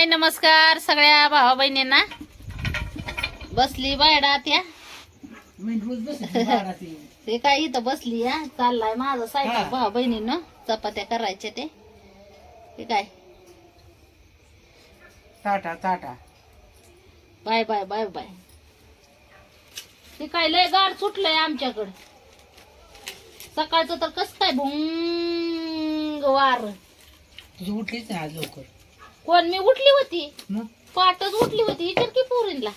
हाय नमस्कार सगळ्या भावा बहिणींना. बसली बायडा त्या मेंढरूच बसली बारा ती. काय इथं बसली या. चाललाय माझा सायकल. भावा बहिणीनं. चपात्या करायच्या ते. ते काय? Tata tata bye bye bye bye. ते काय लय गाड सुटलंय आमच्याकडं. सकाळचं तर कस काय भुंग वार. तुझी उठलीच आज लवकर. कोण? मी उठली होती. मग? पाटच उठली होती. विचार की पोरींला?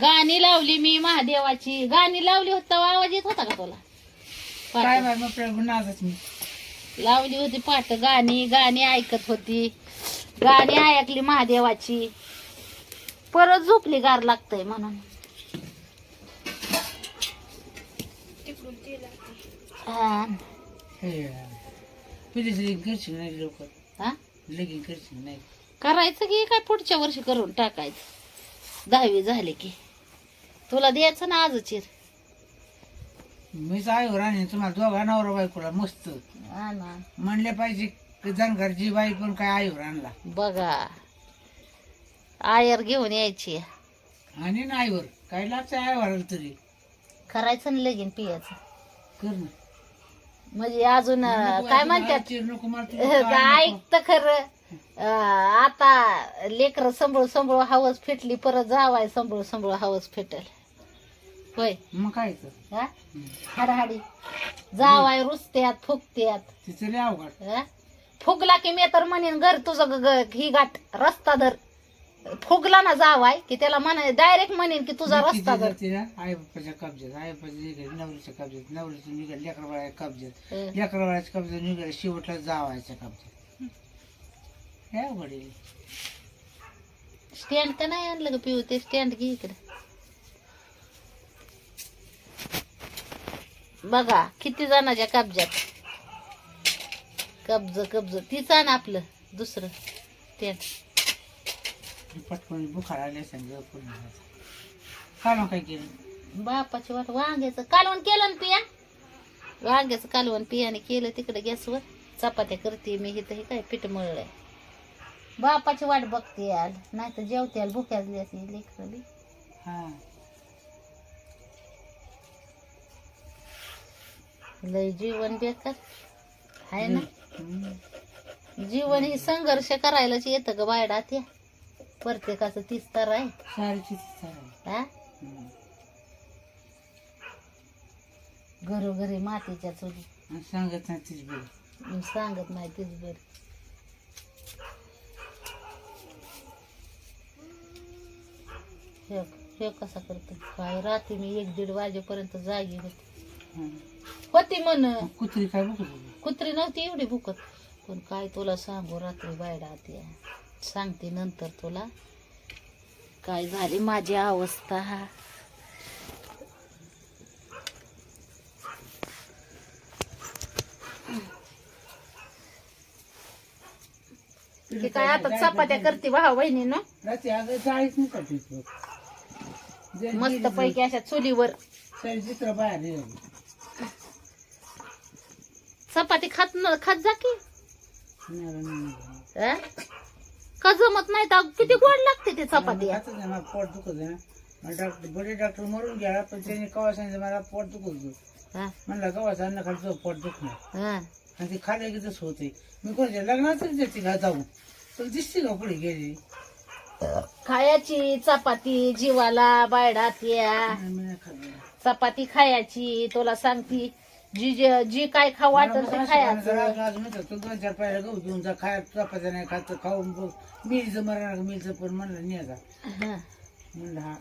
गाणी लावली मी महादेवाची. गाणी लावली होती तेव्हा आवाज येत होता का तुला? काय पाट बाय मग प्रभू नाचत मी लावली होती पाट गाणी. गाणी ऐकत होती. गाणी ऐकली महादेवाची. परत झोपली गार लागतय म्हणून. हा. हे तुझी करशील नाही लवकर हा? लगीन करशील नाही करायचं की काय पुढच्या वर्षी करून टाकायचं? दहावी झाली की. तुला द्यायचं ना आजच मीच आहे राणी तुम्हाला दोघा नवरा बायकोला मस्त म्हणले पाहिजे की जानकारची बाई पण काय आईवर आणला. बघा. आयर घेऊन यायची. आणि ना आईवर काय लागतं आईवर तरी. करायचं ना लगीन पियाचं. कर ना. म्हणजे अजून काय म्हणतात. ऐकत खरं. आता लेकर संभळ संभळ हवस फिटली परत जावाय संभळ संभळ हवस फिटल. होय. मग काय हा? हाडाहाडी. जावाय रुसत्यात अवघड. हा? फुगला की मी तर म्हणेन घर तुझं ही गाठ रस्ता धर. फुगला ना जावाय की त्याला म्हणे डायरेक्ट म्हणेन की तुझा रस्ता ती धर. जाते ना आई बाप्पाच्या कब्जात आई बाप्पाच्या निघाले नवरीच्या कब्जात नवरीचं निघाले लेकरा बाळाच्या कब्जात. लेकरा बाळाच्या कब्जात निघाले शेवटला जावायच्या कब्जात. अवघड आहे. स्टँड तर नाही आणलं का पिऊ ते स्टँड घे इकडे. बघा किती जणांच्या कब्जात. कब्ज कब्ज. तीच आण आपलं दुसरं. स्टँड पटकन बुखार आले पूर्ण काय मग काय केलं? बापाची वाट वांग्याचं कालवण केलं ना पिया? वांग्याचं कालवण पियाने केलं तिकडे गॅसवर. चपात्या करते मी इथं हे काय पीठ मळलंय. बापाची वाट बघते याल नाही तर जेवते याल भुक्याच लेकरं बी. हा. लय जीवन बेकार. आहे ना? हम्म. जीवन ही संघर्ष करायलाच येतं ग बायडा त्या. प्रत्येकाचं तीच तर आहे. हा. घरोघरी मातीच्या चुली. सांगत नाही तिची सांगत नाही तीच बरी हे हे कसा करतो? काय रात्री मी एक दीड वाजेपर्यंत जागी होती. होती म्हण. कुत्री काय? कुत्री नव्हती एवढी भुकत. पण काय तुला सांगू रात्री बायडा त्या सांगते नंतर तुला. काय झाली माझी अवस्था ते काय आता चपात्या करते भाऊ बहिणी ना मस्त पैकी अशा चुलीवर. चित्र बाहेर. चपाती खात न खात जा की. अं? का जमत नाही? तर किती गोड लागते ते चपाती. मला पोट दुखत आहे. मला डॉक्टर बडे डॉक्टर मरून गेला पण त्याने कवा सांगितलं मला पोट दुखत होतं. हा, म्हणलं कवा अन्न खाली पोट दुखणार. हा. आणि ते खाल्लं की तसं होते मी कोणाच्या लग्नातच देते का जाऊन? पण दिसते का पुढे गेली? खायची चपाती जीवाला बायडात या नाही, मी नाही खाल्लं. चपाती खायची तुला सांगती जी जी- जी काय खाऊ वाटत ते खायचं चार पायला गहू घेऊन जा खाय चपात्या नाही खात खाऊन बघ. मिलचं मरणार मिलचं पण म्हणलं नाही हा. म्हणलं हा.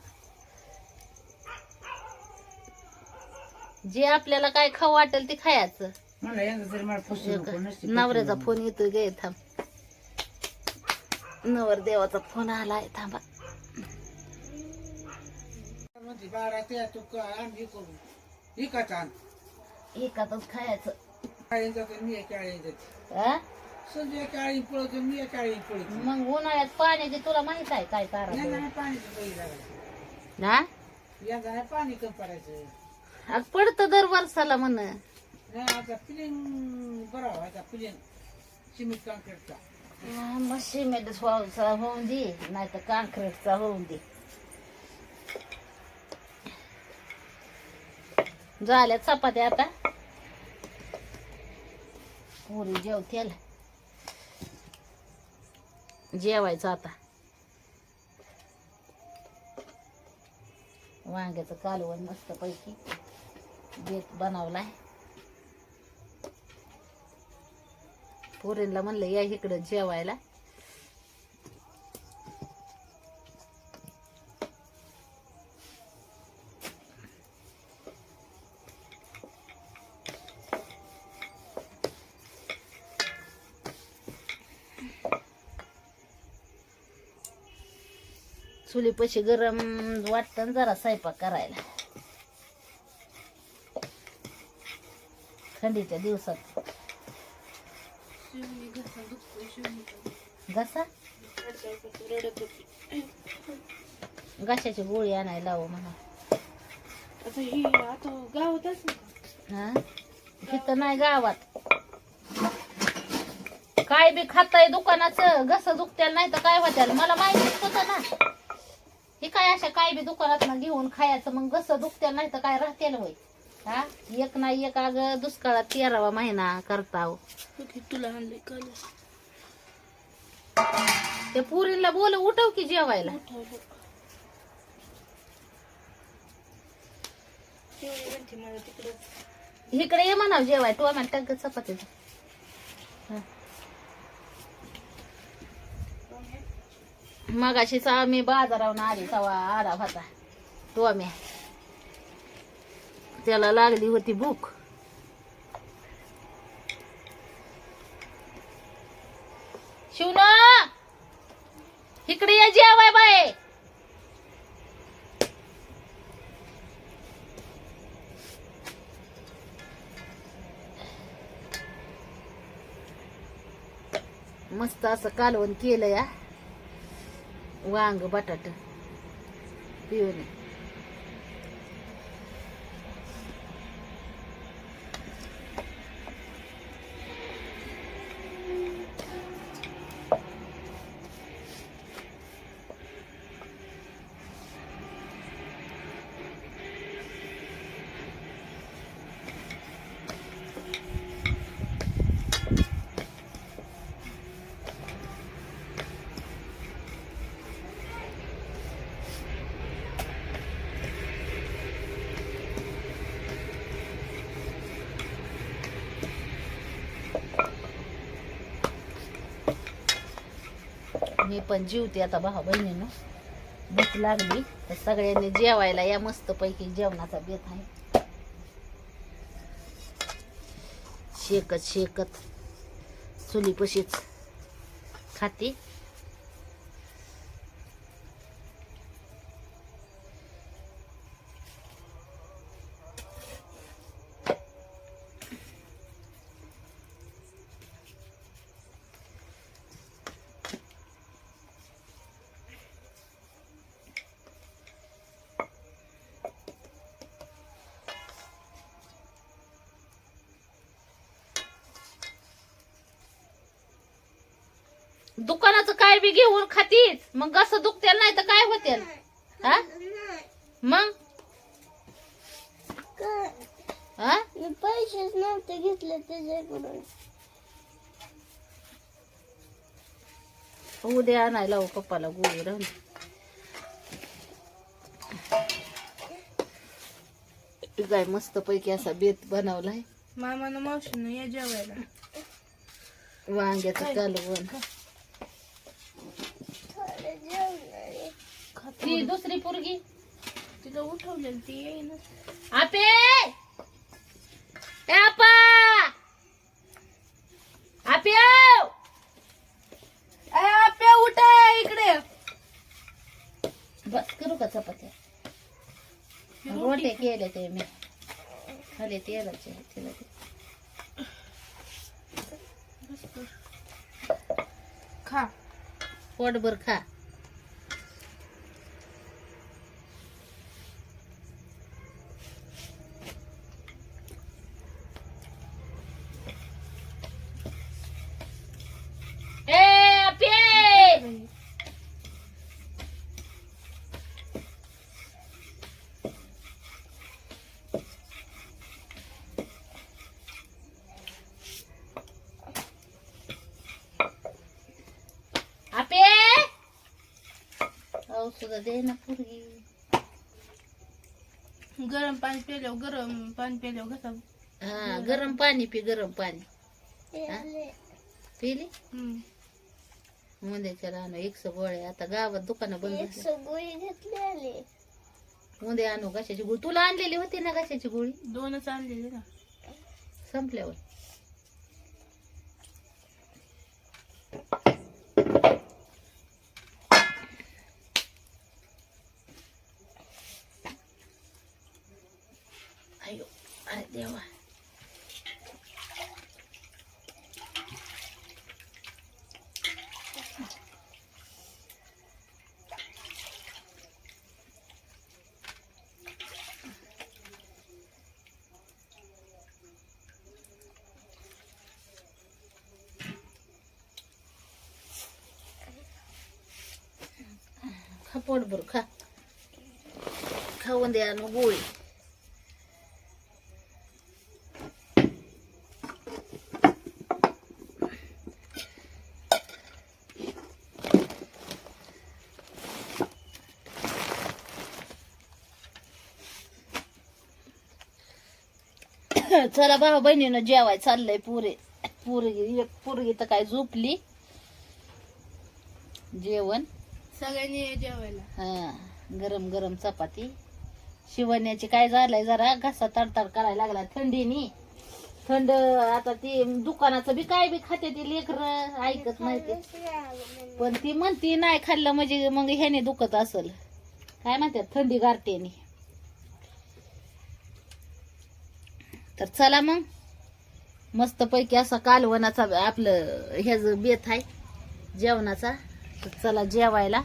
जे आपल्याला काय खाऊ वाटेल ते खायचं. म्हणलं तरी मला नसते नवऱ्याचा फोन येतोय गे थांब. नवर देवाचा फोन आलाय थांबा. म्हणते बारा ते तू क- आण हे करून विकत आण एकातच खायचं काळी जाते मी एक काळी जाते हा? संजय काळी पळतो मी एक काळी पळतो मग उन्हाळ्यात पाण्याची तुला माहीत आहे काय कारण पाणीचं बैल लागायचं ना पाणी कमी पडायचं आज पडतं दर वर्षाला म्हण नाही आता फिलिंग बरं फिलिंग सिमेंट मग होऊन दे नाही तर काँक्रीटचा होऊन दे झाल्या चपात्या आता पुरी जेवतील. जेवायचं आता. वांग्याचं कालवण मस्त पैकी बेत बनवलाय. पोरींला म्हणलं या इकडं जेवायला. चुलीपाशी गरम वाटतं जरा स्वयंपाक करायला. थंडीच्या दिवसात. घसा घशाची गोळी आणायला लावू म्हणा. आता ही आता हा? तिथं नाही गावात. काय बी खाताय दुकानाचं घस दुखत्याला नाही तर काय होत्याल? मला माहितीच होतं ना. हे काय अशा काय बी दुकानात घेऊन खायचं? मग घस दुखत्याला नाही तर काय राहतेल वय हा? एक ना एक अग दुष्काळात तेरावा महिना करताव ओके तुला ते पुरीला बोल उठव की जेवायला. इकडे ये म्हणाव जेवाय तू आम्हाला मग अशी सा मी बाजारावून आली तवा आला होता. तो मी. त्याला लागली होती भूक. शिवन! इकडे या जेवाय बाय मस्त असं कालवण केलं या. वांग बटाट पिऊन मी पण जीवते आता भाऊ बहिणीनं. भूक लागली तर सगळ्यांनी जेवायला या मस्त पैकी जेवणाचा बेत आहे. शेकत शेकत. चुलीपशीच खाते. दुकानाचं काय बी घेऊन खातीच मग असं दुखतेल नाही तर काय होतेल? हा? मग? हा? मी पैसेच नव्हते घेतले त्याच्याकडून. उद्या आणायला लावू पप्पाला गोळी राहून काय मस्त पैकी असा बेत बनवलाय. मामानं मावशीनं या जेवायला. वांग्याचं कालवण. ती दुसरी पोरगी. तिला उठवलेलं ती येईन. आपे! ए आपा! आपे उठा इकडे. बस करू का चपात्या? रोटे केले ते मी. खाली तेलाचे तिला ते. खा. पोटभर खा ए सुद्धा दे ना पोरगी गरम पाणी प्यायल्यावर गरम पाणी प्यायल्यावर कसा? हा गरम पाणी पी गरम पाणी. हा? पिली. मुंद्याच्या राहणं एकस गोळे आता गावात दुकानं बंद झाली. मुंदे आणू कशाची गोळी? तुला आणलेली होती ना कशाची गोळी? दोनच आणलेले ना. संपल्यावर. अरे देवा खा पोटभर खा खाऊन द्या मग गोळी चला भाऊ बहिणीनं जेवाय चाललंय पुरे. पुरगी एक पुरगी तर काय झोपली? जेवण? सगळ्यांनी ये जेवायला. हा गरम गरम चपाती. शिवण्याची काय झालंय जरा घसा तडतड करायला लागला थंडीनी. थंड आता ती दुकानाचं बी काय बी खाते ती लेकर ऐकत नाही ते. पण ती म्हणती नाही खाल्लं म्हणजे मग ह्याने दुखत असल. काय म्हणतात? थंडी गारटेने. तर चला मग. मस्त पैकी असा कालवणाचा आपलं ह्याच बेत आहे जेवणाचा. तर चला जेवायला.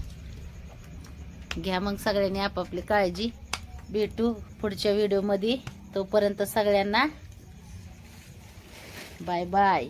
घ्या मग सगळ्यांनी आपापली काळजी. भेटू पुढच्या व्हिडिओमध्ये तोपर्यंत सगळ्यांना बाय बाय